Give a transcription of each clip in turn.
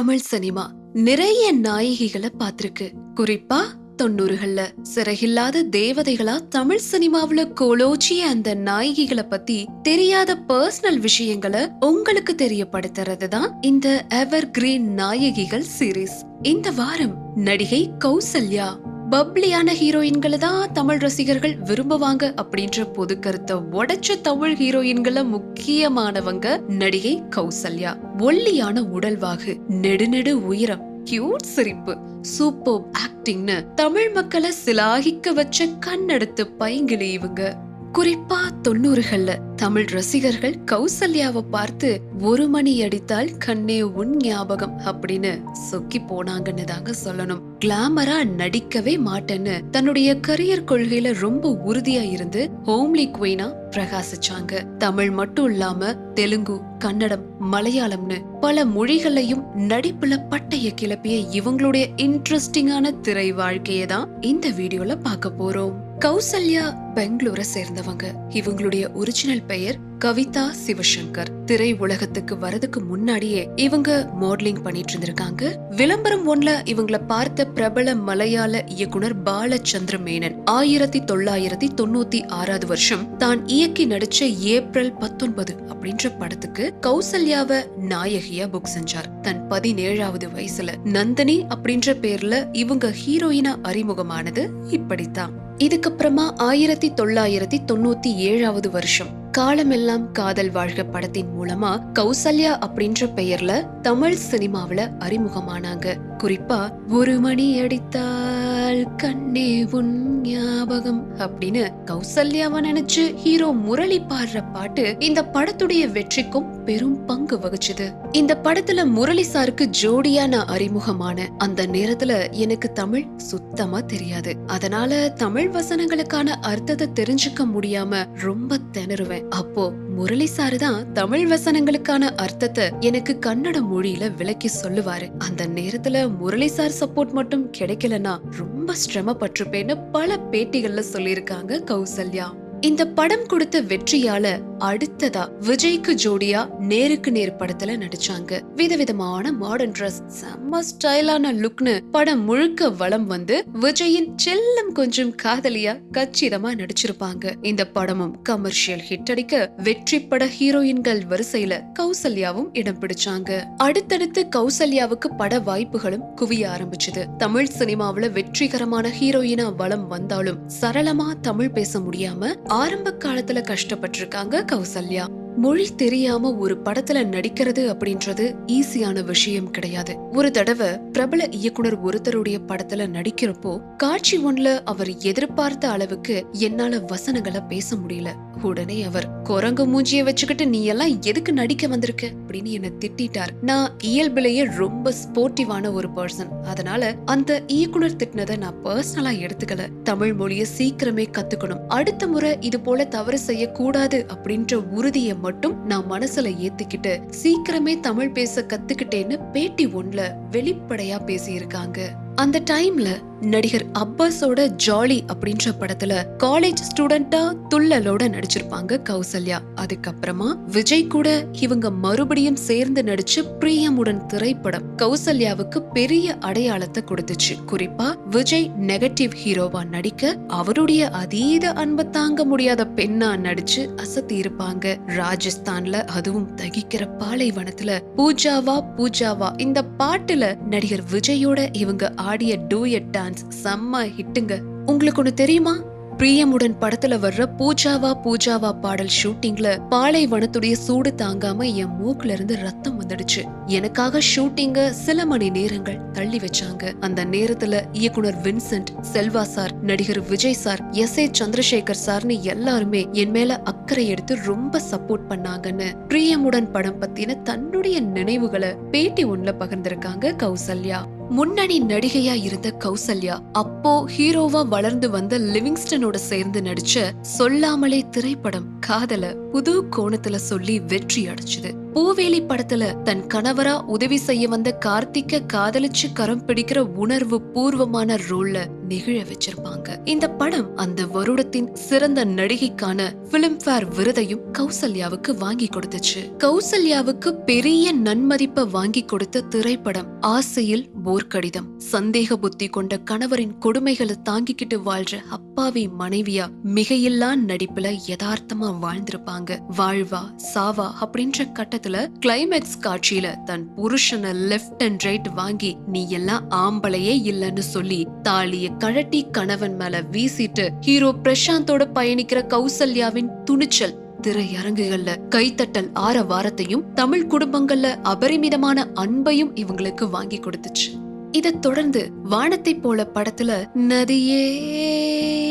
Tamil cinema நிறைய நாயகிகளை பார்த்திருக்கு. குறிப்பா தொண்ணூறுகள்ல சிறகில்லாத தேவதைகளா தமிழ் சினிமாவுல கோலோச்சிய அந்த நாயகிகளை பத்தி தெரியாத பர்சனல் விஷயங்களை உங்களுக்கு தெரியப்படுத்துறது தான் இந்த எவர் கிரீன் நாயகிகள் சீரீஸ் இந்த வாரம் நடிகை கௌசல்யா பப்ளியான ஹீரோயின்களை தான் தமிழ் ரசிகர்கள் விரும்புவாங்க அப்படின்ற பொது கருத்தை உடைச்ச தமிழ் ஹீரோயின்கள முக்கியமானவங்க நடிகை கௌசல்யா. ஒல்லியான உடல்வாகு நெடுநெடு உயரம் கியூட் சிரிப்பு சூப்பர் ஆக்டிங்னு தமிழ் மக்களை சிலாகிக்க வச்ச கண்ணெடுத்து பைங்கிலி இவங்க. குறிப்பா தொண்ணூறுகள்ல. தமிழ் ரசிகர்கள் கௌசல்யாவை பார்த்து ஒரு மணி அடித்தால் கண்ணே உன் ஞாபகம் அப்படின்னு சொக்கி போனாங்கன்னு தாங்க சொல்லணும். கிளாமரா நடிக்கவே மாட்டேன்னு தன்னுடைய கரியர் கொள்கையில ரொம்ப உறுதியா இருந்து ஹோம்லி குயினா பிரகாசிச்சாங்க. தமிழ் மட்டும் இல்லாம தெலுங்கு கன்னடம் மலையாளம்னு பல மொழிகளையும் நடிப்புல பட்டைய கிளப்பிய இவங்களுடைய இன்ட்ரெஸ்டிங்கான திரை வாழ்க்கையை தான் இந்த வீடியோல பார்க்க போறோம். கௌசல்யா பெங்களூரை சேர்ந்தவங்க. இவங்களுடைய ஒரிஜினல் பெயர் கவிதா சிவசங்கர் திரை உலகத்துக்கு வரதுக்கு முன்னாடியே இவங்க மாடலிங் பண்ணிட்டு இருந்திருக்காங்க. விளம்பரம் ஒன்ல இவங்கள பார்த்த பிரபல மலையாள இயக்குனர் பாலச்சந்திர மேனன் ஆயிரத்தி தொள்ளாயிரத்தி தொண்ணூத்தி ஆறாவது வருஷம் தான் இயக்கி நடிச்ச ஏப்ரல் பத்தொன்பது அப்படின்ற படத்துக்கு கௌசல்யாவ நாயகியா புக் செஞ்சார். தன் பதினேழாவது வயசுல நந்தினி அப்படின்ற பேர்ல இவங்க ஹீரோயினா அறிமுகமானது இப்படித்தான். இதுக்கப்புறமா ஆயிரத்தி தொள்ளாயிரத்தி தொண்ணூத்தி ஏழாவது வருஷம் காலமெல்லாம் காதல் வாழ்க படத்தின் மூலமா கௌசல்யா அப்படின்ற பெயர்ல தமிழ் சினிமாவுல அறிமுகமானாங்க. குறிப்பா ஒரு மணி அடித்தால் கண்ணே உன் ஞாபகம் அப்படின்னு கௌசல்யாவை நினைச்சு ஹீரோ முரளி பாடுற பாட்டு இந்த படத்துடைய வெற்றிக்கும் பெரும் பங்கு வகிச்சது. இந்த படத்துல முரளி சாருக்கு ஜோடியா நான் அறிமுகமான அந்த நேரத்துல எனக்கு தமிழ் சுத்தமா தெரியாது. அதனால தமிழ் வசனங்களுக்கான அர்த்தத்தை தெரிஞ்சுக்க முடியாம ரொம்ப திணறுவேன். அப்போ முரளி சாரு தான் தமிழ் வசனங்களுக்கான அர்த்தத்தை எனக்கு கன்னட மொழியில விளக்கி சொல்லுவாரு. அந்த நேரத்துல முரளி சார் சப்போர்ட் மட்டும் கிடைக்கலன்னா ரொம்ப சிரமப்பட்டிருப்பேன்னு பல பேட்டிகள்ல சொல்லியிருக்காங்க கௌசல்யா. இந்த படம் கொடுத்த வெற்றியால அடுத்ததா விஜய்க்கு ஜோடியா நேருக்கு நேர் படத்துல நடிச்சாங்க. விதவிதமான மாடர்ன் ட்ரெஸ் செம்ம ஸ்டைலான லுக்னு படம் முழுக்க வளம் வந்து விஜயின் செல்லம் கொஞ்சம் காதலியா கச்சிதமா நடிச்சிருப்பாங்க. இந்த படமும் கமர்ஷியல் ஹிட் அடிக்க வெற்றி பட ஹீரோயின்கள் வரிசையில கௌசல்யாவும் இடம் பிடிச்சாங்க. அடுத்தடுத்து கௌசல்யாவுக்கு பட வாய்ப்புகளும் குவிய ஆரம்பிச்சது. தமிழ் சினிமாவுல வெற்றிகரமான ஹீரோயினா வளம் வந்தாலும் சரளமா தமிழ் பேச முடியாம ஆரம்ப காலத்துல கஷ்டப்பட்டிருக்காங்க கௌசல்யா. மொழி தெரியாம ஒரு படத்துல நடிக்கிறது அப்படின்றது ஈஸியான விஷயம் கிடையாது. ஒரு தடவை பிரபல இயக்குனர் ஒருத்தருடைய படத்துல நடிக்கிறப்போ காட்சி ஒன்ல அவர் எதிர்பார்த்த அளவுக்கு என்னால வசனங்களை பேச முடியல. உடனே அவர் குரங்கு மூஞ்சிய வச்சுக்கிட்டு நீ எல்லாம் எதுக்கு நடிக்க வந்திருக்க? அப்படின்னு என்ன திட்டிட்டார். நான் இயல்பிலேயே ரொம்ப ஸ்போர்ட்டிவான ஒரு பர்சன் அதனால அந்த இயக்குனர் திட்டினதை நான் பர்சனலா எடுத்துக்கல. தமிழ் மொழிய சீக்கிரமே கத்துக்கணும். அடுத்த முறை இது போல தவறு செய்யக்கூடாது அப்படின்ற உறுதியை மட்டும் நான் மனசுல ஏத்திக்கிட்டு சீக்கிரமே தமிழ் பேச கத்துக்கிட்டேன்னு பேட்டி ஒன்ல வெளிப்படையா பேசியிருக்காங்க. அந்த டைம்ல நடிகர் அப்பாஸோட ஜாலி அப்படின்ற படத்துல காலேஜ் ஸ்டூடெண்டா துள்ளலோட நடிச்சிருப்பாங்க கௌசல்யா. அதுக்கப்புறமா விஜய் கூட இவங்க மறுபடியும் சேர்ந்து நடிச்ச பிரியமுடன் திரைப்படம் கௌசல்யாவுக்கு பெரிய அடையாளத்தை கொடுத்துச்சு. குறிப்பா விஜய் நெகட்டிவ் ஹீரோவா நடிக்க அவருடைய அதீத அன்பை தாங்க முடியாத பெண்ணா நடிச்சு அசத்தி இருப்பாங்க. ராஜஸ்தான்ல அதுவும் தகிக்கிற பாலைவனத்துல பூஜாவா பூஜாவா இந்த பாட்டுல நடிகர் விஜயோட இவங்க ஆடிய டூயட் டான்ஸ் செம்ம ஹிட்டுங்க. உங்களுக்கு ஒண்ணு தெரியுமா? பிரியமுடன் படத்துல வர்ற பூஜாவா பூஜாவா பாடல் ஷூட்டிங்ல பாலைவனத்துடைய சூடு தாங்காம என் மூக்குல இருந்து ரத்தம் வந்துடுச்சு. எனக்காக ஷூட்டிங்க சில மணி நேரங்கள் தள்ளி வச்சாங்க. அந்த நேரத்துல இயக்குனர் வின்சென்ட் செல்வா சார் நடிகர் Vijay sir S A Chandrasekhar சார்னு எல்லாருமே என் மேல அக்கறை எடுத்து ரொம்ப சப்போர்ட் பண்ணாங்கன்னு பிரியமுடன் படம் பத்தின தன்னுடைய நினைவுகளை பேட்டி ஒன்ல பகிர்ந்திருக்காங்க கௌசல்யா. முன்னணி நடிகையா இருந்த கௌசல்யா அப்போ ஹீரோவா வளர்ந்து வந்த லிவிங்ஸ்டனோட சேர்ந்து நடிச்ச சொல்லாமலே திரைப்படம் காதல புது கோணத்துல சொல்லி வெற்றி அடைச்சது பூவேலி படத்துல தன் கணவரா உதவி செய்ய வந்த கார்த்திக்க காதலிச்சு கரம் பிடிக்கிற உணர்வு பூர்வமான ரோல்ல நெகிழ வச்சிருப்பாங்க. இந்த படம் அந்த வருடத்தின் சிறந்த நடிகைக்கான பிலிம்ஃபேர் விருதையும் கௌசல்யாவுக்கு வாங்கி கொடுத்துச்சு. கௌசல்யாவுக்கு பெரிய நன்மதிப்பை வாங்கி கொடுத்த திரைப்படம் ஆசையில் போர்க்கடிதம். சந்தேக புத்தி கொண்ட கணவரின் கொடுமைகளை தாங்கிக்கிட்டு வாழ்ற அப்பாவி மனைவியா மிகையில்லா நடிப்புல யதார்த்தமா வாழ்ந்திருப்பாங்க. வாழ்வா சாவா அப்படின்ற கட்ட கட்டத்துல கிளைமேக்ஸ் காட்சியில தன் புருஷனை லெஃப்ட் அண்ட் ரைட் வாங்கி நீ எல்லாம் ஆம்பளையே இல்லைன்னு சொல்லி தாலிய கழட்டி கணவன் மேல வீசிட்டு ஹீரோ பிரசாந்தோட பயணிக்கிற கௌசல்யாவின் துணிச்சல் திரையரங்குகள்ல கைத்தட்டல் ஆற வாரத்தையும் தமிழ் குடும்பங்கள்ல அபரிமிதமான அன்பையும் இவங்களுக்கு வாங்கி கொடுத்துச்சு. இதை தொடர்ந்து வானத்தை போல படத்துல நதியே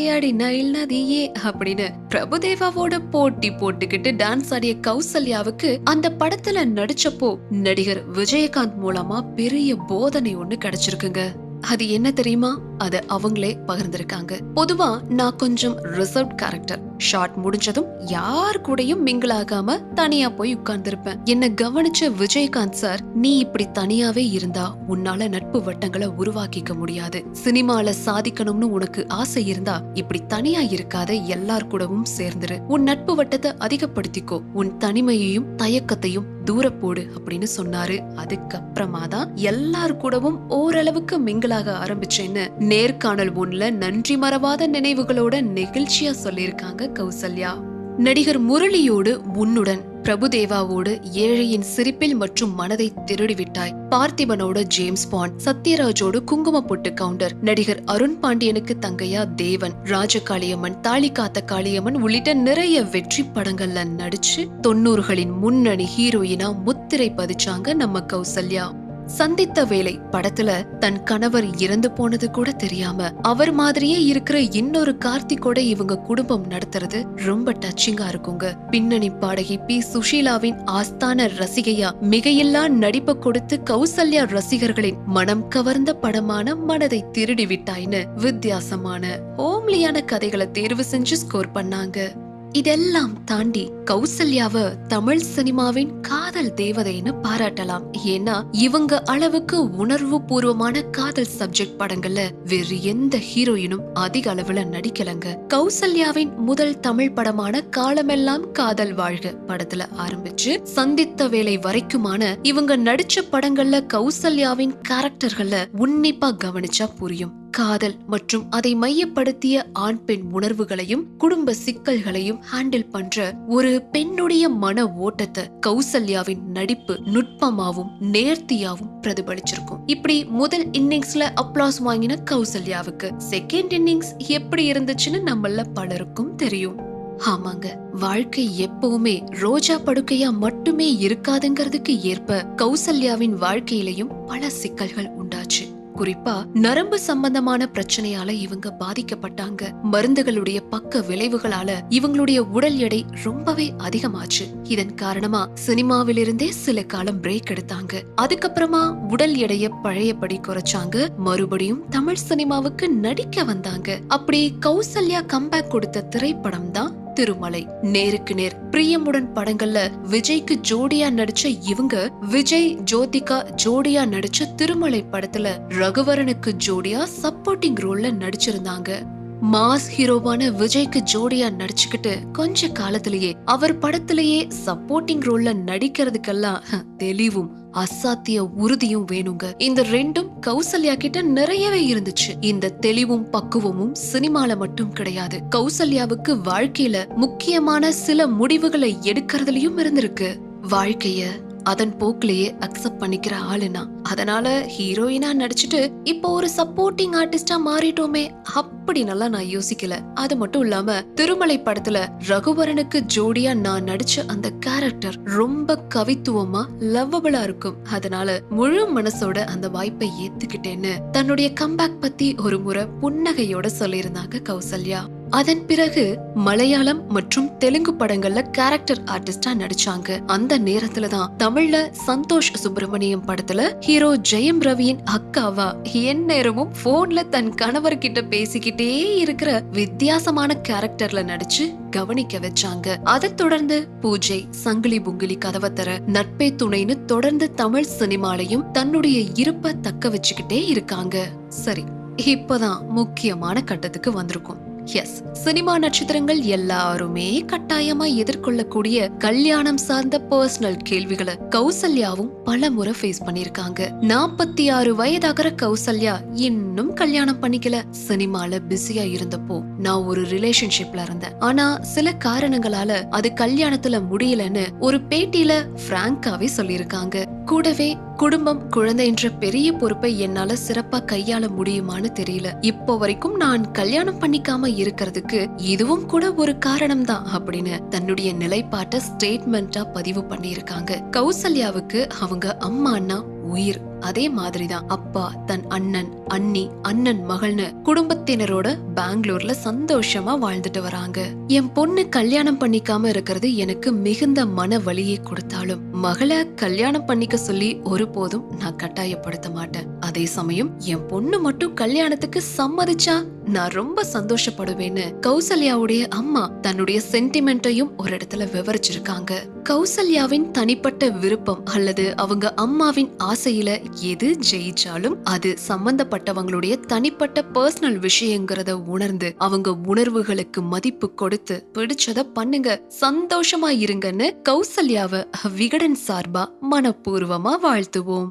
அடி நயில் நதியே அப்படின்னு பிரபுதேவாவோட போட்டி போட்டுக்கிட்டு டான்ஸ் ஆடிய கௌசல்யாவுக்கு அந்த படத்துல நடிச்சப்போ நடிகர் விஜயகாந்த் மூலமா பெரிய போதனை ஒண்ணு கிடைச்சிருக்குங்க. அது என்ன தெரியுமா? அதை அவங்களே பகிர்ந்திருக்காங்க. பொதுவா நான் கொஞ்சம் ரிசர்வ் கேரக்டர் ஷார்ட் முடிஞ்சதும் யார் கூடயும் மிங்கிள் ஆகாம தனியா போய் உட்கார்ந்திருப்பேன். என்ன கவனிச்ச விஜயகாந்த் சார் நீ இப்படி தனியாவே இருந்தா உன்னால நட்பு வட்டங்களை உருவாக்கிக்க முடியாது. சினிமால சாதிக்கணும்னு உனக்கு ஆசை இருந்தா இப்படி தனியா இருக்காத எல்லார் கூடவும் சேர்ந்துரு. உன் நட்பு வட்டத்தை அதிகப்படுத்திக்கோ. உன் தனிமையையும் தயக்கத்தையும் தூரப்போடு அப்படின்னு சொன்னாரு. அதுக்கப்புறமா தான் எல்லார் கூடவும் ஓரளவுக்கு மிங்கிளாக ஆரம்பிச்சேன்னு நேர்காணல் ஒண்ணுல நன்றி மறவாத நினைவுகளோட நெகிழ்ச்சியா சொல்லியிருக்காங்க கௌசல்யா. நடிகர் முரளியோடு உன்னுடன் பிரபுதேவாவோடு ஏழையின் சிரிப்பில் மற்றும் மனதை திருடிவிட்டாய். பார்த்திபனோட ஜேம்ஸ் பாண்ட் சத்யராஜோடு குங்கும பொட்டு கவுண்டர். நடிகர் அருண் பாண்டியனுக்கு தங்கையா தேவன். ராஜகாளியம்மன் தாலி காத்த காளியம்மன் உள்ளிட்ட நிறைய வெற்றி படங்கள்ல நடிச்சு தொண்ணூறுகளின் முன்னணி ஹீரோயினா முத்திரை பதிச்சாங்க நம்ம கௌசல்யா. சந்தித்த வேலை படத்துல தன் கணவர் இறந்து போனது கூட தெரியாம அவர் மாதிரியே இருக்கிற இன்னொரு கார்த்திகோட இவங்க குடும்பம் நடத்துறது ரொம்ப டச்சிங்கா இருக்குங்க. பின்னணி பாடகி பி. சுஷீலாவின் ஆஸ்தான ரசிகையா மிகையில்லா நடிப்பை கொடுத்து கௌசல்யா ரசிகர்களின் மனம் கவர்ந்த படமான மனதை திருடி விட்டாய்னு வித்தியாசமான ஹோம்லியான கதைகளை தேர்வு செஞ்சு ஸ்கோர் பண்ணாங்க. இதெல்லாம் தாண்டி கௌசல்யாவ தமிழ் சினிமாவின் காதல் தேவதைன்னு பாராட்டலாம். ஏன்னா இவங்க அளவுக்கு உணர்வு பூர்வமான காதல் சப்ஜெக்ட் படங்கள்ல வேறு எந்த ஹீரோயினும் அதிக அளவுல நடிக்கலங்க. கௌசல்யாவின் முதல் தமிழ் படமான காலமெல்லாம் காதல் வாழ்க படத்துல ஆரம்பிச்சு சந்தித்த வேலை வரைக்குமான இவங்க நடிச்ச படங்கள்ல கௌசல்யாவின் கேரக்டர்கள உன்னிப்பா கவனிச்சா புரியும். காதல் மற்றும் அதை மையப்படுத்திய ஆண் பெண் உணர்வுகளையும் குடும்ப சிக்கல்களையும் ஹேண்டில் பண்ற ஒரு பெண்ணுடைய மன ஓட்டத்தை கௌசல்யா கௌசல்யாவின் நடிப்பு நுட்பமாவும் நேர்த்தியாவும் பிரதிபலிச்சிருக்கும். இப்படி முதல் இன்னிங்ஸ்ல அப்ளாஸ் வாங்கின கௌசல்யாவுக்கு செகண்ட் இன்னிங்ஸ் எப்படி இருந்துச்சுன்னு நம்மள பலருக்கும் தெரியும். ஆமாங்க வாழ்க்கை எப்பவுமே ரோஜா படுக்கையா மட்டுமே இருக்காதுங்கிறதுக்கு ஏற்ப கௌசல்யாவின் வாழ்க்கையிலையும் பல சிக்கல்கள் உண்டாச்சு. குறிப்பா நரம்பு சம்பந்தமான பிரச்சனையால இவங்க பாதிக்கப்பட்டாங்க. மருந்துகளுடைய பக்க விளைவுகளால இவங்களுடைய உடல் எடை ரொம்பவே அதிகமாச்சு. இதன் காரணமா சினிமாவிலிருந்தே சில காலம் பிரேக் எடுத்தாங்க. அதுக்கப்புறமா உடல் எடைய பழையபடி குறைச்சாங்க. மறுபடியும் தமிழ் சினிமாவுக்கு நடிக்க வந்தாங்க. அப்படி கௌசல்யா கம்பேக் கொடுத்த திரைப்படம் தான் திருமலை. நேருக்கு நேர் பிரியமுடன் படங்கள்ல விஜய்க்கு ஜோடியா நடிச்ச இவங்க விஜய் ஜோதிகா ஜோடியா நடிச்ச திருமலை படத்துல ரகுவரனுக்கு ஜோடியா சப்போர்ட்டிங் ரோல்ல நடிச்சிருந்தாங்க. மாஸ் ஹீரோவான விஜய்க்கு ஜோடியா நடிச்சுக்கிட்டு கொஞ்ச காலத்திலேயே அவர் படத்திலேயே சப்போர்ட்டிங் ரோல்ல நடிக்கிறதுக்கெல்லாம் தெளிவும் அசாத்திய உறுதியும் வேணுங்க. இந்த ரெண்டும் கௌசல்யா கிட்ட நிறையவே இருந்துச்சு. இந்த தெளிவும் பக்குவமும் சினிமால மட்டும் கிடையாது. கௌசல்யாவுக்கு வாழ்க்கையில முக்கியமான சில முடிவுகளை எடுக்கிறதுலயும் இருந்திருக்கு. வாழ்க்கைய அதன் போக்கிலேயே அக்செப்ட் பண்ணிக்கிற ஆளுனா அதனால ஹீரோயினா நடிச்சுட்டு இப்போ ஒரு சப்போர்ட்டிங் ஆர்டிஸ்டா மாறிட்டோமே அப்படி நல்லா நான் யோசிக்கல. அது மட்டும் இல்லாம திருமலை படத்துல ரகுவரனுக்கு ஜோடியா நான் நடிச்ச அந்த கேரக்டர் ரொம்ப கவித்துவமா லவ்வபிளா இருக்கும். அதனால முழு மனசோட அந்த வாய்ப்பை ஏத்துக்கிட்டேன்னு தன்னுடைய கம்பேக் பத்தி ஒரு முறை புன்னகையோட சொல்லியிருந்தாங்க கௌசல்யா. அதன் பிறகு மலையாளம் மற்றும் தெலுங்கு படங்கள்ல கேரக்டர் ஆர்டிஸ்டா நடிச்சாங்க. அந்த நேரத்துல தான் தமிழ்ல சந்தோஷ் சுப்பிரமணியம் படத்துல ஹீரோ ஜெயம் ரவியின் அக்காவா என் நேரமும் போன்ல தன் கணவர்கிட்ட பேசிக்கிட்டே இருக்கிற வித்தியாசமான கேரக்டர்ல நடிச்சு கவனிக்க வச்சாங்க. அதைத் தொடர்ந்து பூஜை சங்கிலி புங்கிலி கதவை தர நட்பே துணைன்னு தொடர்ந்து தமிழ் சினிமாலையும் தன்னுடைய இருப்ப தக்க வச்சுக்கிட்டே இருக்காங்க. சரி இப்பதான் முக்கியமான கட்டத்துக்கு வந்திருக்கும். எஸ் சினிமா நட்சத்திரங்கள் எல்லாருமே கட்டாயமா எதிர்கொள்ளக்கூடிய கல்யாணம் சார்ந்த பர்சனல் கேள்விகளை கௌசல்யாவும் பல முறை ஃபேஸ் பண்ணிருக்காங்க நாற்பத்தி ஆறு வயதாகிற கௌசல்யா இன்னும் கல்யாணம் பண்ணிக்கல. சினிமால பிஸியா இருந்தப்போ நான் ஒரு ரிலேஷன்ஷிப்ல இருந்தேன். ஆனா சில காரணங்களால அது கல்யாணத்துல முடியலன்னு ஒரு பேட்டியில பிராங்காவே சொல்லியிருக்காங்க. கூடவே குடும்பம் குழந்தை என்ற பெரிய பொறுப்பை என்னால சிறப்பா கையாள முடியுமான்னு தெரியல. இப்போ வரைக்கும் நான் கல்யாணம் பண்ணிக்காம இருக்கிறதுக்கு இதுவும் கூட ஒரு காரணம் தான் அப்படின்னு தன்னுடைய நிலைப்பாட்டை ஸ்டேட்மெண்டா பதிவு பண்ணியிருக்காங்க. கௌசல்யாவுக்கு அவங்க அம்மா அண்ணா உயிர். அதே மாதிரிதான் அப்பா தன் அண்ணன் அண்ணி அண்ணன் மகள்னு குடும்பத்தினரோட பெங்களூர்ல சந்தோஷமா வாழ்ந்துட்டு வராங்க. என் பொண்ணு கல்யாணம் பண்ணிக்காம இருக்கிறது எனக்கு மிகுந்த மன வலியை கொடுத்தாலும் மகளை கல்யாணம் பண்ணிக்க சொல்லி ஒருபோதும் நான் கட்டாயப்படுத்த மாட்டேன். அதே சமயம் என் பொண்ணு மட்டும் கல்யாணத்துக்கு சம்மதிச்சா நான் ரொம்ப சந்தோஷப்படுவேன்னு கௌசல்யாவுடைய அம்மா தன்னுடைய சென்டிமெண்ட்டையும் ஒரு இடத்துல விவரிச்சிருக்காங்க. கௌசல்யாவின் தனிப்பட்ட விருப்பம் அல்லது அவங்க அம்மாவின் ஆசையில எது ஜெயிச்சாலும் அது சம்பந்தப்பட்டவங்களுடைய தனிப்பட்ட பர்சனல் விஷயங்கிறத உணர்ந்து அவங்க உணர்வுகளுக்கு மதிப்பு கொடுத்து பிடிச்சத பண்ணுங்க. சந்தோஷமா இருங்கன்னு கௌசல்யாவை விகடன் சார்பா மனப்பூர்வமா வாழ்த்துவோம்.